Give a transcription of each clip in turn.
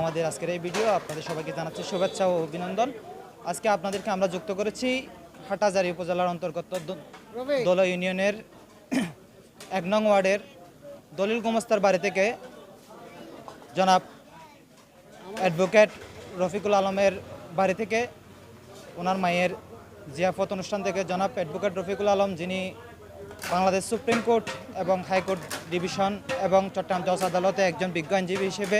আমাদের আজকের এই ভিডিও আপনাদের সবাইকে জানাচ্ছি শুভেচ্ছা ও অভিনন্দন। আজকে আপনাদেরকে আমরা যুক্ত করেছি হাটাজারি উপজেলার অন্তর্গত দোলা ইউনিয়নের এক নং ওয়ার্ডের দলিল গোমস্তার বাড়ি থেকে জনাব অ্যাডভোকেট রফিকুল আলমের বাড়ি থেকে ওনার মায়ের জিয়াফত অনুষ্ঠান থেকে জনাব অ্যাডভোকেট রফিকুল আলম যিনি বাংলাদেশ সুপ্রিম কোর্ট এবং হাইকোর্ট ডিভিশন এবং চট্টগ্রাম জজ আদালতে একজন বিজ্ঞ আইনজীবী হিসেবে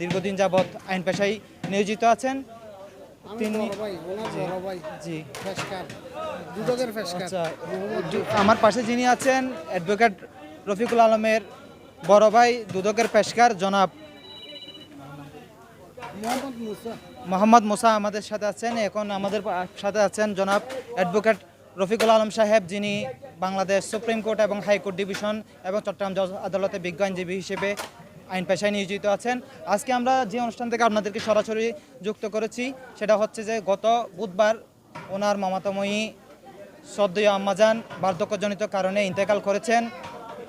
দীর্ঘদিন যাবৎ আইন পেশায় নিয়োজিত আছেন। তিনি জি আচ্ছা আমার পাশে যিনি আছেন অ্যাডভোকেট রফিকুল আলমের বড় ভাই দুদকের পেশকার জনাব মোহাম্মদ মুসা। আমাদের সাথে আছেন। এখন আমাদের সাথে আছেন জনাব অ্যাডভোকেট রফিকুল আলম সাহেব যিনি বাংলাদেশ সুপ্রিম কোর্ট এবং হাইকোর্ট ডিভিশন এবং চট্টগ্রাম জজ আদালতে বিজ্ঞ আইনজীবী হিসেবে আইন পেশায় নিয়োজিত আছেন। আজকে আমরা যে অনুষ্ঠান থেকে আপনাদেরকে সরাসরি যুক্ত করেছি, সেটা হচ্ছে যে গত বুধবার ওনার মমতাময়ী সদ্দয় আম্মাজান বার্ধক্যজনিত কারণে ইন্তেকাল করেছেন।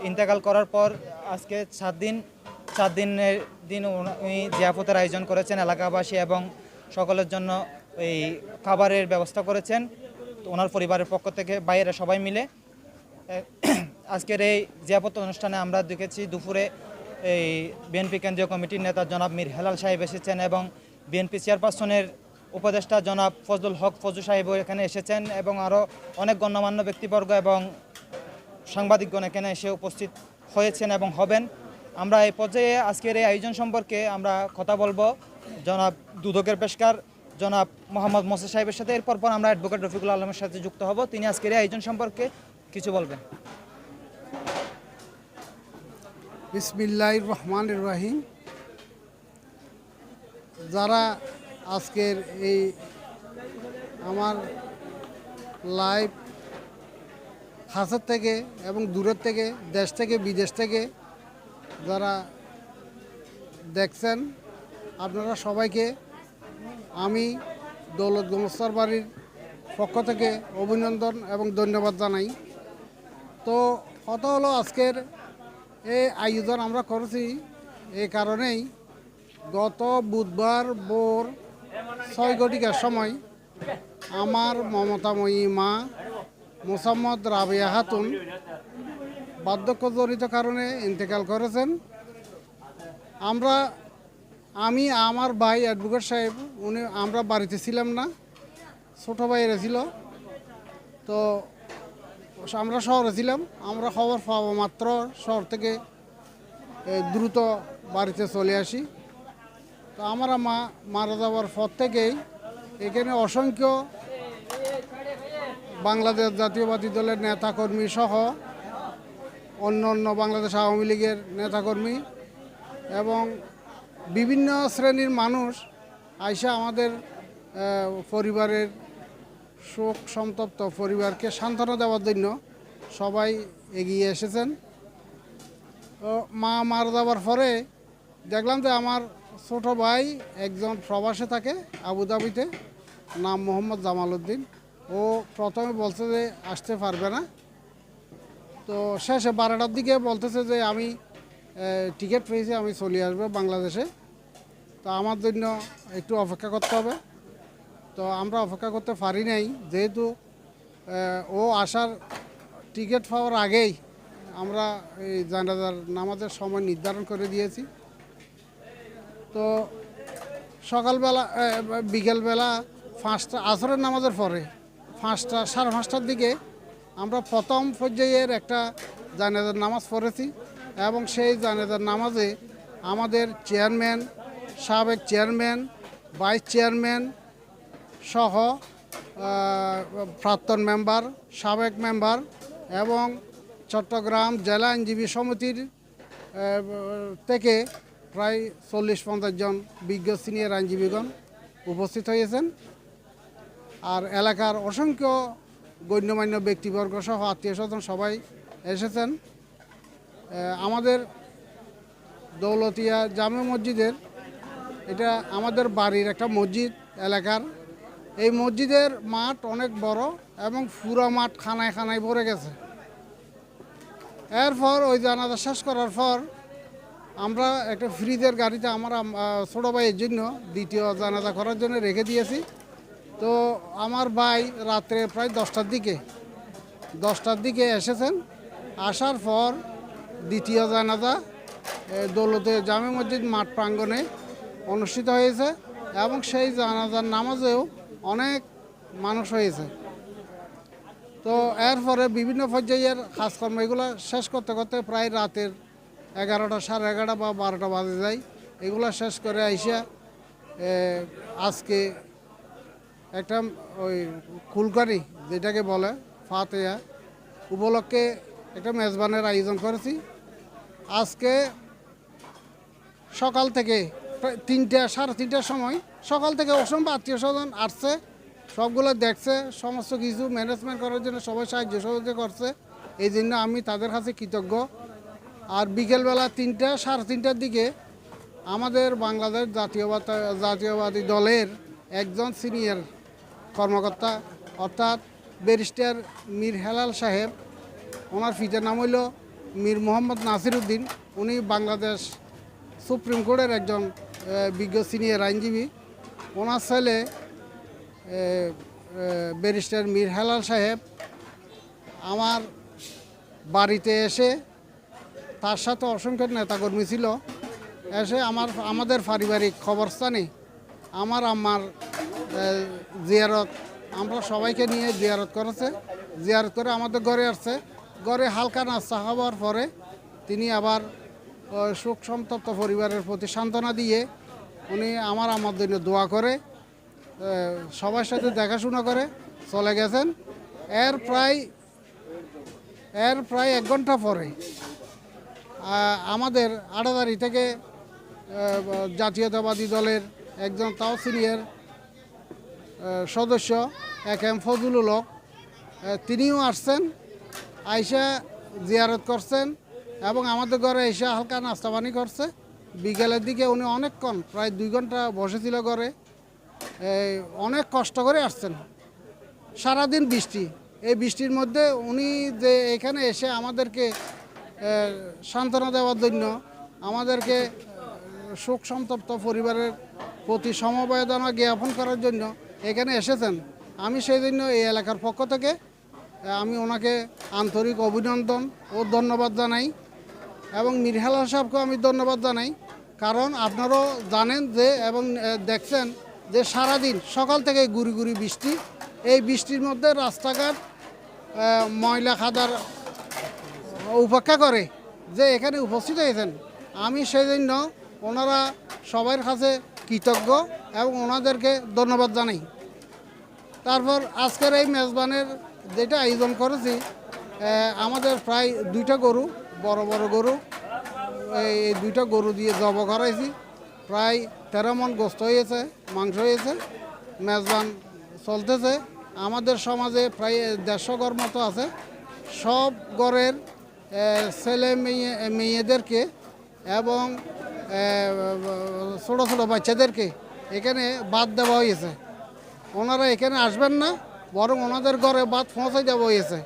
ইন্তেকাল করার পর আজকে সাত দিন, সাত দিনের দিন উনি জিয়াফতের আয়োজন করেছেন এলাকাবাসী এবং সকলের জন্য এই খাবারের ব্যবস্থা করেছেন। ওনার পরিবারের পক্ষ থেকে বাইরে সবাই মিলে। আজকের এই জিয়াপত অনুষ্ঠানে আমরা দেখেছি দুপুরে এই বিএনপি কেন্দ্রীয় কমিটির নেতা জনাব মীর হেলাল সাহেব এসেছেন এবং বিএনপি চেয়ারপারসনের উপদেষ্টা জনাব ফজলুল হক ফজু সাহেব এখানে এসেছেন এবং আরও অনেক গণ্যমান্য ব্যক্তিবর্গ এবং সাংবাদিকগণ এখানে এসে উপস্থিত হয়েছেন এবং হবেন। আমরা এই পর্যায়ে আজকের এই আয়োজন সম্পর্কে আমরা কথা বলব। জনাব দুদকের পেশকার, জনাব মোহাম্মদ মোসা সাহেবের সাথে। এরপর পর আমরা অ্যাডভোকেট রফিকুল আলমের সাথে যুক্ত হব। তিনি আজকের এই আয়োজন সম্পর্কে কিছু বলবেন। বিসমিল্লাহ রহমান রাহিম। যারা আজকের এই আমার লাইভ হাসের থেকে এবং দূরের থেকে, দেশ থেকে, বিদেশ থেকে যারা দেখছেন, আপনারা সবাইকে আমি দৌলত গোমস্তার বাড়ির পক্ষ থেকে অভিনন্দন এবং ধন্যবাদ জানাই। তো কত হলো আজকের এই আয়োজন আমরা করেছি এই কারণেই গত বুধবার ভোর ছয় ঘটিকার সময় আমার মমতাময়ী মা মোসাম্মদ রাবিয়া খাতুন বার্ধক্যজনিত কারণে ইন্তেকাল করেছেন। আমরা, আমি, আমার ভাই অ্যাডভোকেট সাহেব, উনি, আমরা বাড়িতে ছিলাম না, ছোটো ভাইয়েরা ছিল। তো আমরা শহরে ছিলাম, আমরা খবর পাওয়া মাত্র শহর থেকে দ্রুত বাড়িতে চলে আসি। তো আমরা মা মারা যাওয়ার পর থেকেই এখানে অসংখ্য বাংলাদেশ জাতীয়বাদী দলের নেতাকর্মী সহ অন্য অন্য বাংলাদেশ আওয়ামী লীগের নেতাকর্মী এবং বিভিন্ন শ্রেণির মানুষ আইসা আমাদের পরিবারের শোক সন্তপ্ত পরিবারকে সান্ত্বনা দেওয়ার জন্য সবাই এগিয়ে এসেছেন। মা মারা যাওয়ার পরে দেখলাম যে আমার ছোট ভাই একজন প্রবাসে থাকে আবুধাবিতে, নাম মোহাম্মদ জামাল উদ্দিন। ও প্রথমে বলছে যে আসতে পারবে না। তো শেষে বারোটার দিকে বলতেছে যে আমি টিকিট পেয়েছি, আমি চলে আসব বাংলাদেশে। তো আমার জন্য একটু অপেক্ষা করতে হবে। তো আমরা অপেক্ষা করতে পারি নাই। যেহেতু ও আসার টিকিট পাওয়ার আগেই আমরা এই জানাজার নামাজের সময় নির্ধারণ করে দিয়েছি। তো সকালবেলা বিকেলবেলা পাঁচটা, আসরের নামাজের পরে পাঁচটা, সাড়ে পাঁচটার দিকে আমরা প্রথম পর্যায়ের একটা জানাজার নামাজ পড়েছি এবং সেই জানাজার নামাজে আমাদের চেয়ারম্যান, সাবেক চেয়ারম্যান, ভাইস চেয়ারম্যান সহ প্রাক্তন মেম্বার, সাবেক মেম্বার এবং চট্টগ্রাম জেলা আইনজীবী সমিতির থেকে প্রায় চল্লিশ পঞ্চাশ জন বিজ্ঞ সিনিয়র আইনজীবীগণ উপস্থিত হয়েছেন। আর এলাকার অসংখ্য গণ্যমান্য ব্যক্তিবর্গ সহ আত্মীয় স্বজন সবাই এসেছেন। আমাদের দৌলতিয়া জামে মসজিদের, এটা আমাদের বাড়ির একটা মসজিদ, এলাকার এই মসজিদের মাঠ অনেক বড় এবং পুরো মাঠ খানায় খানায় ভরে গেছে। এরপর ওই জানাজা শেষ করার পর আমরা একটা ফ্রিজের গাড়িতে আমার আম- ছোটো ভাইয়ের জন্য দ্বিতীয় জানাজা করার জন্য রেখে দিয়েছি। তো আমার ভাই রাত্রে প্রায় দশটার দিকে দশটার দিকে এসেছেন। আসার পর দ্বিতীয় জানাজা দৌলতে জামে মসজিদ মাঠ প্রাঙ্গণে অনুষ্ঠিত হয়েছে এবং সেই জানাজার নামাজেও অনেক মানুষ হয়েছে। তো এরপরে বিভিন্ন পর্যায়ের কাজকর্ম, এগুলো শেষ করতে করতে প্রায় রাতের এগারোটা, সাড়ে এগারোটা বা বারোটা বাজে যায়। এগুলো শেষ করে আইসা আজকে একটা ওই কুলকারি যেটাকে বলে ফাতেয়া, উপলক্ষে একটা মেজবানের আয়োজন করেছি। আজকে সকাল থেকে তিনটা, সাড়ে তিনটার সময় সকাল থেকে অসংখ্য আত্মীয় স্বজন আসছে, সবগুলো দেখছে, সমস্ত কিছু ম্যানেজমেন্ট করার জন্য সবাই সাহায্য সহযোগিতা করছে। এই জন্য আমি তাদের কাছে কৃতজ্ঞ। আর বিকেলবেলা তিনটা, সাড়ে তিনটার দিকে আমাদের বাংলাদেশ জাতীয়বাদ জাতীয়বাদী দলের একজন সিনিয়র কর্মকর্তা, অর্থাৎ ব্যারিস্টার মীর হেলাল সাহেব, ওনার ফিটার নাম হইল মীর মোহাম্মদ নাসির উদ্দিন উনি বাংলাদেশ সুপ্রিম কোর্টের একজন বিজ্ঞ সিনিয়র আইনজীবী। ওনার ছেলে ব্যারিস্টার মীর হেলাল সাহেব আমার বাড়িতে এসে তার সাথে অসংখ্য নেতাকর্মী ছিল। এসে আমার, আমাদের পারিবারিক খবরস্থানে আমার আমার জিয়ারত, আমরা সবাইকে নিয়ে জিয়ারত করেছে। জিয়ারত করে আমাদের ঘরে আসছে। ঘরে হালকা নাস্তা খাওয়ার পরে তিনি আবার শোক সন্তপ্ত পরিবারের প্রতি সান্ত্বনা দিয়ে উনি আমার আমার জন্য দোয়া করে সবার সাথে দেখাশোনা করে, চলে গেছেন। এর প্রায় এর প্রায় এক ঘণ্টা পরে আমাদের আড়াদারি থেকে জাতীয়তাবাদী দলের একজন তাও সিনিয়র সদস্য এক এম ফজলুল হক তিনিও আসছেন, আইসা জিয়ারত করছেন এবং আমাদের ঘরে এসে হালকা নাস্তা পানি করছে। বিকেলের দিকে উনি অনেকক্ষণ প্রায় দুই ঘণ্টা বসেছিল ঘরে। অনেক কষ্ট করে আসছেন। সারাদিন বৃষ্টি। এই বৃষ্টির মধ্যে উনি যে এখানে এসে আমাদেরকে সান্ত্বনা দেওয়ার জন্য আমাদেরকে শোক সন্তপ্ত পরিবারের প্রতি সমবেদনা জ্ঞাপন করার জন্য এখানে এসেছেন। আমি সেই জন্য এই এলাকার পক্ষ থেকে আমি ওনাকে আন্তরিক অভিনন্দন ও ধন্যবাদ জানাই এবং মিরহালা সাহেবকেও আমি ধন্যবাদ জানাই। কারণ আপনারাও জানেন যে এবং দেখছেন যে সারাদিন সকাল থেকে গুড়ি গুড়ি বৃষ্টি। এই বৃষ্টির মধ্যে রাস্তাঘাট ময়লা খাদার উপেক্ষা করে যে এখানে উপস্থিত হয়েছেন। আমি সেই জন্য ওনারা সবার কাছে কৃতজ্ঞ এবং ওনাদেরকে ধন্যবাদ জানাই। তারপর আজকের এই মেজবানের যেটা আয়োজন করেছি আমাদের প্রায় দুইটা গরু, বড় বড় গরু এই দুইটা গরু দিয়ে জব করাইছি প্রায় তেরো মন গোস্ত হয়েছে, মাংস হয়েছে, মেজবান চলতেছে। আমাদের সমাজে প্রায় দেড়শো ঘর মতো আছে। সব ঘরের ছেলে মেয়ে মেয়েদেরকে এবং ছোটো ছোটো বাচ্চাদেরকে এখানে বাদ দেওয়া হয়েছে। ওনারা এখানে আসবেন না, বরং ওনাদের ঘরে বাদ পৌঁছে দেওয়া হয়েছে।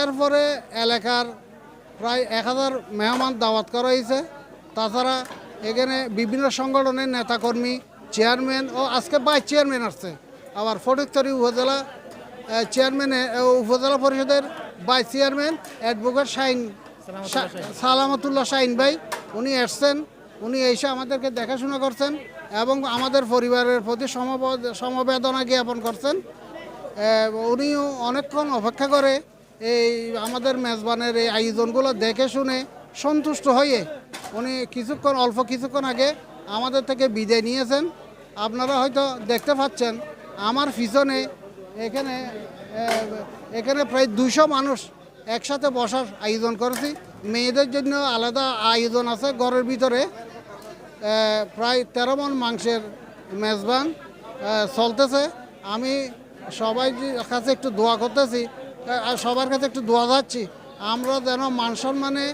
এরপরে এলাকার প্রায় এক হাজার মেহমান দাওয়াত করা হয়েছে। তাছাড়া এখানে বিভিন্ন সংগঠনের নেতাকর্মী চেয়ারম্যান ও আজকে বাইশ চেয়ারম্যান আসছে। আবার ফটিকতরি উপজেলা চেয়ারম্যানে উপজেলা পরিষদের বাইশ চেয়ারম্যান অ্যাডভোকেট শাইন শা- সালামতুল্লাহ শাইন ভাই উনি এসছেন। উনি এসে আমাদেরকে দেখাশোনা করছেন এবং আমাদের পরিবারের প্রতি সমবেদনা জ্ঞাপন করছেন। উনিও অনেকক্ষণ অপেক্ষা করে এই আমাদের মেজবানের এই আয়োজনগুলো দেখে শুনে সন্তুষ্ট হয়ে উনি কিছুক্ষণ, অল্প কিছুক্ষণ আগে আমাদের থেকে বিদায় নিয়েছেন। আপনারা হয়তো দেখতে পাচ্ছেন, আমার পিছনে এখানে এখানে প্রায় দুশো মানুষ একসাথে বসার আয়োজন করেছি। মেয়েদের জন্য আলাদা আয়োজন আছে ঘরের ভিতরে। প্রায় তেরো মন মাংসের মেজবান চলতেছে। আমি সবাই কাছে একটু দোয়া করতেছি আর সবার কাছে একটু দোয়া যাচ্ছি, আমরা যেন মান সম্মানে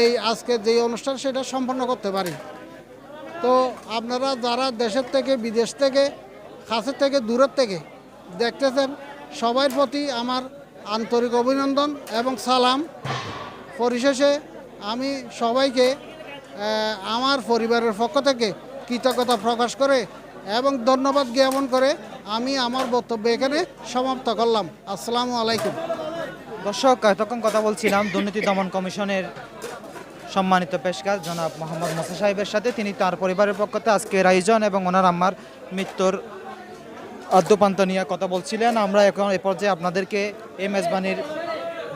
এই আজকে যে অনুষ্ঠান সেটা সম্পন্ন করতে পারি। তো আপনারা যারা দেশের থেকে, বিদেশ থেকে, কাছের থেকে, দূরের থেকে দেখতেছেন, সবার প্রতি আমার আন্তরিক অভিনন্দন এবং সালাম। পরিশেষে আমি সবাইকে আমার পরিবারের পক্ষ থেকে কৃতজ্ঞতা প্রকাশ করে এবং ধন্যবাদ জ্ঞাপন করে আমি আমার বক্তব্য এখানে সমাপ্ত করলাম। আসসালামু আলাইকুম। দর্শক, এতক্ষণ কথা বলছিলাম দুর্নীতি দমন কমিশনের সম্মানিত পেশকার জনাব মোহাম্মদ মোসা সাহেবের সাথে। তিনি তার পরিবারের পক্ষ থেকে আজকের আয়োজন এবং ওনার আম্মার মৃত্যুর আদ্যপান্ত নিয়ে কথা বলছিলেন। আমরা এখন এ পর্যায়ে আপনাদেরকে এই মেজবানির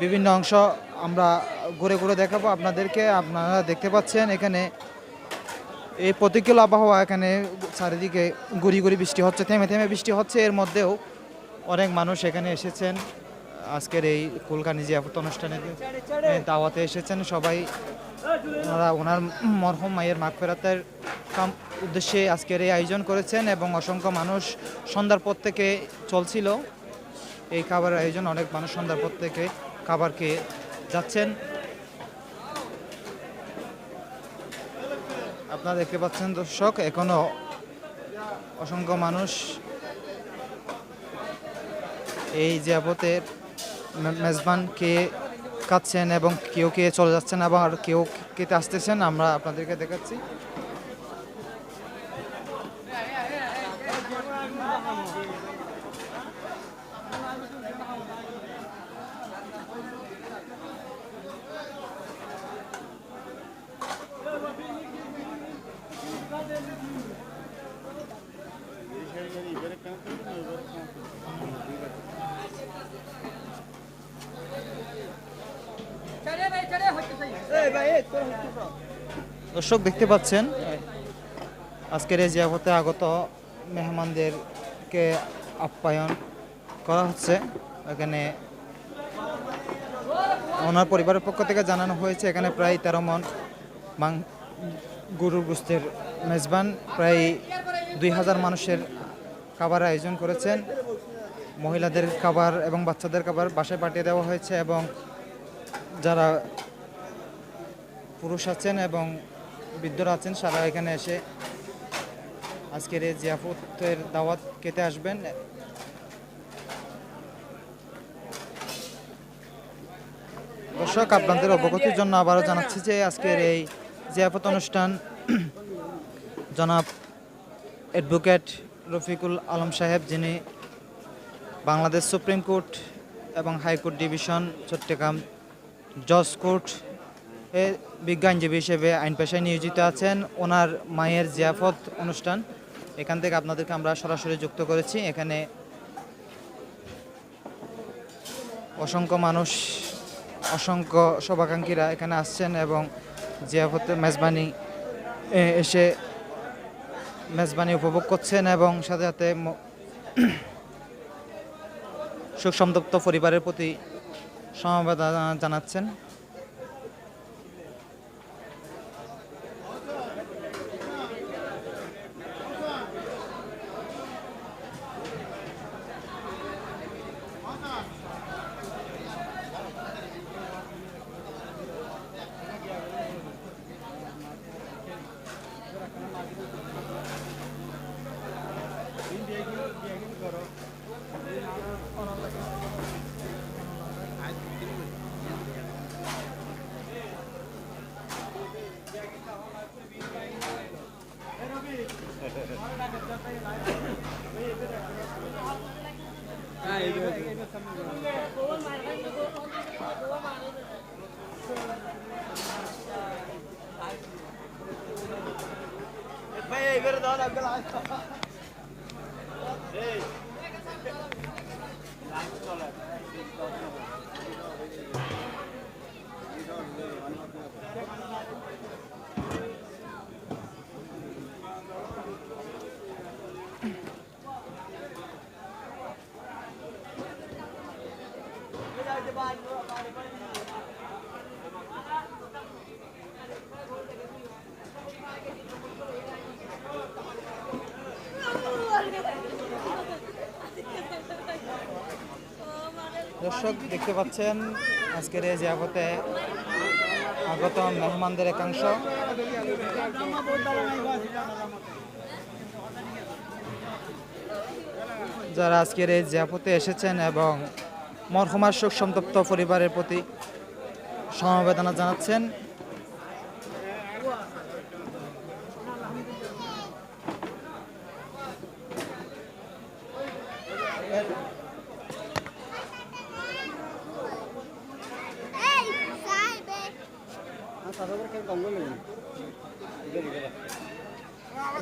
বিভিন্ন অংশ আমরা ঘুরে ঘুরে দেখাবো। আপনাদেরকে আপনারা দেখতে পাচ্ছেন এখানে এই প্রতিকূল আবহাওয়া এখানে চারিদিকে গুড়ি গুড়ি বৃষ্টি হচ্ছে, থেমে থেমে বৃষ্টি হচ্ছে। এর মধ্যেও অনেক মানুষ এখানে এসেছেন। আজকের এই কুলকানি জিয়াফত অনুষ্ঠানে দাওয়াতে এসেছেন সবাই। ওনারা, ওনার মরহম মায়ের মাঘ ফেরাতের উদ্দেশ্যে আজকের এই আয়োজন করেছেন এবং অসংখ্য মানুষ সন্ধ্যার পর থেকে চলছিল। এই খাবারের আয়োজন, অনেক মানুষ সন্ধ্যার পর থেকে খাবার খেয়ে যাচ্ছেন। আপনারা দেখতে পাচ্ছেন দর্শক, এখনও অসংখ্য মানুষ এই জিয়াপতের মেজবান কে খাচ্ছেন এবং কেউ কে চলে যাচ্ছেন আবার কেউ কেতে আসতেছেন, আমরা আপনাদেরকে দেখাচ্ছি। দর্শক দেখতে পাচ্ছেন, আজকের এই জিয়াপথে আগত মেহমানদেরকে আপ্যায়ন করা হচ্ছে। এখানে ওনার পরিবারের পক্ষ থেকে জানানো হয়েছে, এখানে প্রায় তেরো মন মাং গরুর গোস্তের মেজবান, প্রায় দুই হাজার মানুষের খাবারের আয়োজন করেছেন। মহিলাদের খাবার এবং বাচ্চাদের খাবার বাসায় পাঠিয়ে দেওয়া হয়েছে এবং যারা পুরুষ আছেন এবং বৃদ্ধরা আছেন, সারা এখানে এসে আজকের এই জিয়াফতের দাওয়াত খেতে আসবেন। দর্শক, আপনাদের অবগতির জন্য আবারও জানাচ্ছি যে আজকের এই জিয়াফত অনুষ্ঠান জনাব অ্যাডভোকেট রফিকুল আলম সাহেব, যিনি বাংলাদেশ সুপ্রিম কোর্ট এবং হাইকোর্ট ডিভিশন, চট্টগ্রাম জজ কোর্ট এ বিজ্ঞ হিসেবে আইন পেশায় নিয়োজিত আছেন ওনার মায়ের জিয়াফত অনুষ্ঠান। এখান থেকে আপনাদেরকে আমরা সরাসরি যুক্ত করেছি। এখানে অসংখ্য মানুষ, অসংখ্য শুভাকাঙ্ক্ষীরা এখানে আসছেন এবং জিয়াফত মেজবানি এসে মেজবানি উপভোগ করছেন এবং সাথে সাথে শোক সন্তপ্ত পরিবারের প্রতি সমবেদনা জানাচ্ছেন। ভাই এবারে দাও না দর্শক, দেখতে পাচ্ছেন, আজকের এই জিয়াফতে আগত মেহমানদের একাংশ। যারা আজকের এই জিয়াফতে এসেছেন এবং মরহুমার শোক সন্তপ্ত পরিবারের প্রতি সমবেদনা জানাচ্ছেন।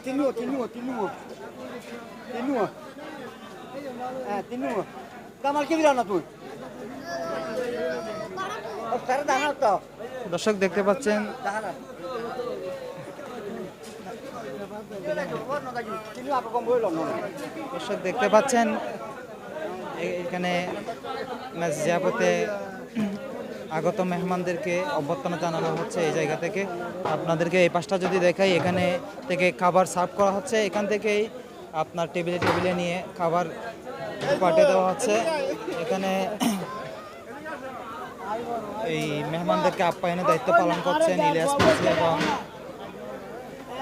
তিনুয়া তিনুয়া তিনুয়া তিনুয়া হ্যাঁ তিনুয়া দর্শক দেখতে পাচ্ছেন। দর্শক দেখতে পাচ্ছেন এখানে জিয়াপতে আগত মেহমানদেরকে অভ্যর্থনা জানানো হচ্ছে এই জায়গা থেকে। আপনাদেরকে এই পাশটা যদি দেখাই এখানে থেকে খাবার সার্ভ করা হচ্ছে। এখান থেকেই আপনার টেবিলে টেবিলে নিয়ে খাবার পাঠিয়ে দেওয়া হচ্ছে। এখানে এই মেহমানদেরকে আপ্যায়নের দায়িত্ব পালন করছেন ইলিয়াস মিস্ত্রি এবং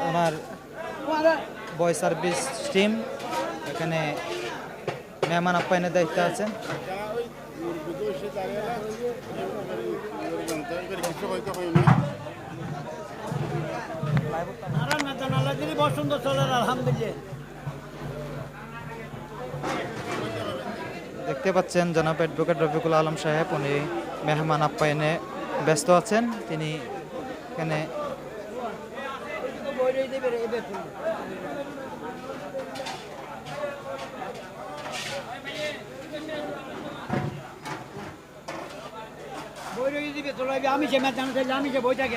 ওনার বয় সার্ভিস টিম। এখানে মেহমান আপ্যায়নের দায়িত্ব আছেন। বসন্ত চলে আলহামদুলিল্লাহ। দেখতে পাচ্ছেন জনাব অ্যাডভোকেট রফিকুল আলম সাহেব, উনি মেহমান আপ্যায়নে ব্যস্ত আছেন। তিনি এখানে আমি সে ম্যাচ আমি বই থাকি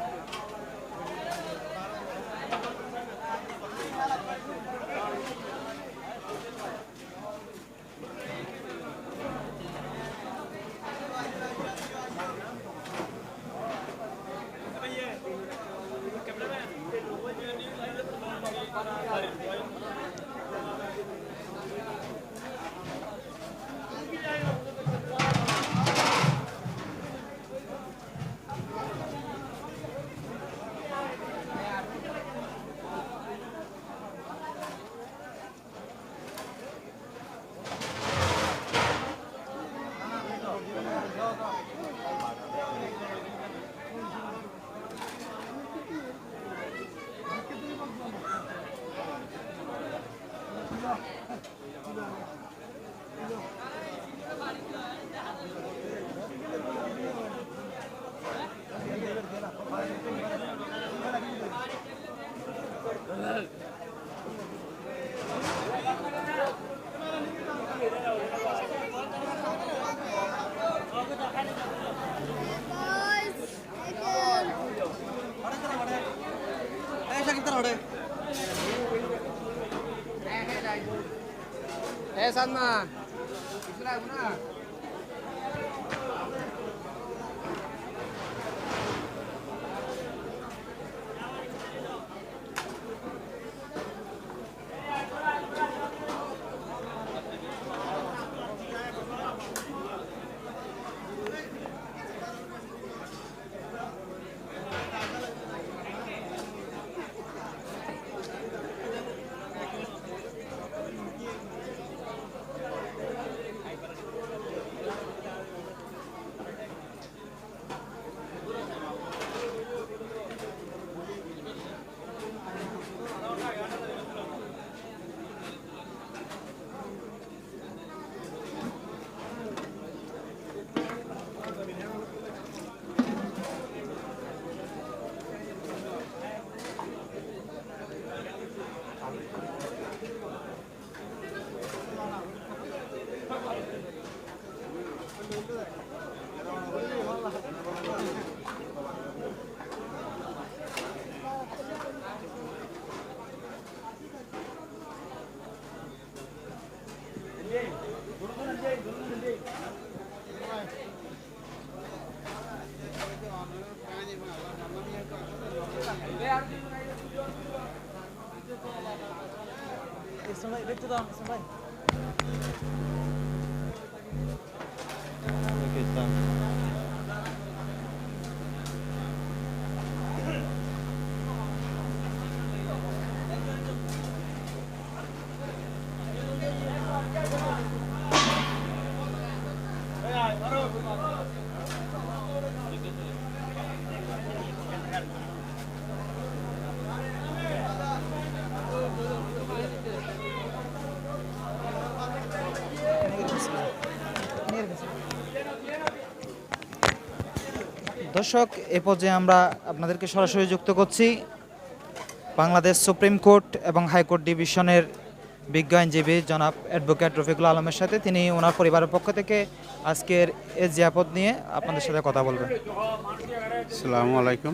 Salma. ¿Quieres alguna? Somebody, lift it up, somebody. দর্শক, এ পর্যায়ে আমরা আপনাদেরকে সরাসরি যুক্ত করছি। বাংলাদেশ সুপ্রিম কোর্ট এবং হাইকোর্ট ডিভিশনের বিজ্ঞ আইনজীবী জনাব অ্যাডভোকেট রফিকুল আলমের সাথে তিনি ওনার পরিবারের পক্ষ থেকে আজকের এ জিয়াপদ নিয়ে আপনাদের সাথে কথা বলবেন। আসসালামু আলাইকুম।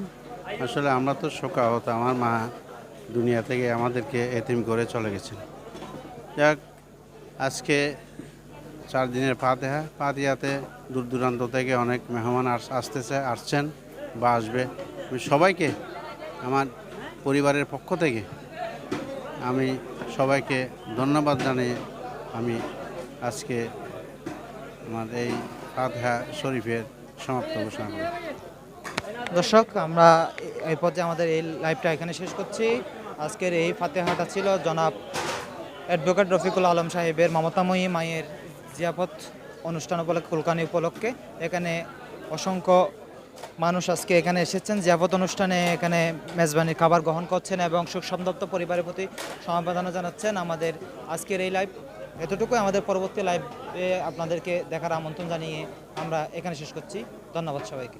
আসলে আমরা তো শোকাহত, আমার মা দুনিয়া থেকে আমাদেরকে এতিম করে চলে গেছেন। যাক, আজকে চার দিনের ফাতেহা ফাতিহাতে দূর দূরান্ত থেকে অনেক মেহমান আস- আসতেছে, আসছেন বা আসবে। আমি সবাইকে, আমার পরিবারের পক্ষ থেকে আমি সবাইকে ধন্যবাদ জানিয়ে আমি আজকে আমার এই ফাতেহা শরীফের সমাপ্ত ঘোষণা করি দর্শক, আমরা এই পর্যায়ে আমাদের এই লাইভটা এখানে শেষ করছি। আজকের এই ফাতেহাটা ছিল জনাব অ্যাডভোকেট রফিকুল আলম সাহেবের মমতাময়ী মায়ের জিয়াপত অনুষ্ঠান উপলক্ষে কুলকানি উপলক্ষে। এখানে অসংখ্য মানুষ আজকে এখানে এসেছেন। জিয়াপত অনুষ্ঠানে এখানে মেজবানির খাবার গ্রহণ করছেন এবং সুখ সন্তপ্ত পরিবারের প্রতি সমবেদনা জানাচ্ছেন আমাদের আজকের এই লাইভ এতটুকু আমাদের পরবর্তী লাইভে আপনাদেরকে দেখার আমন্ত্রণ জানিয়ে আমরা এখানে শেষ করছি। ধন্যবাদ সবাইকে।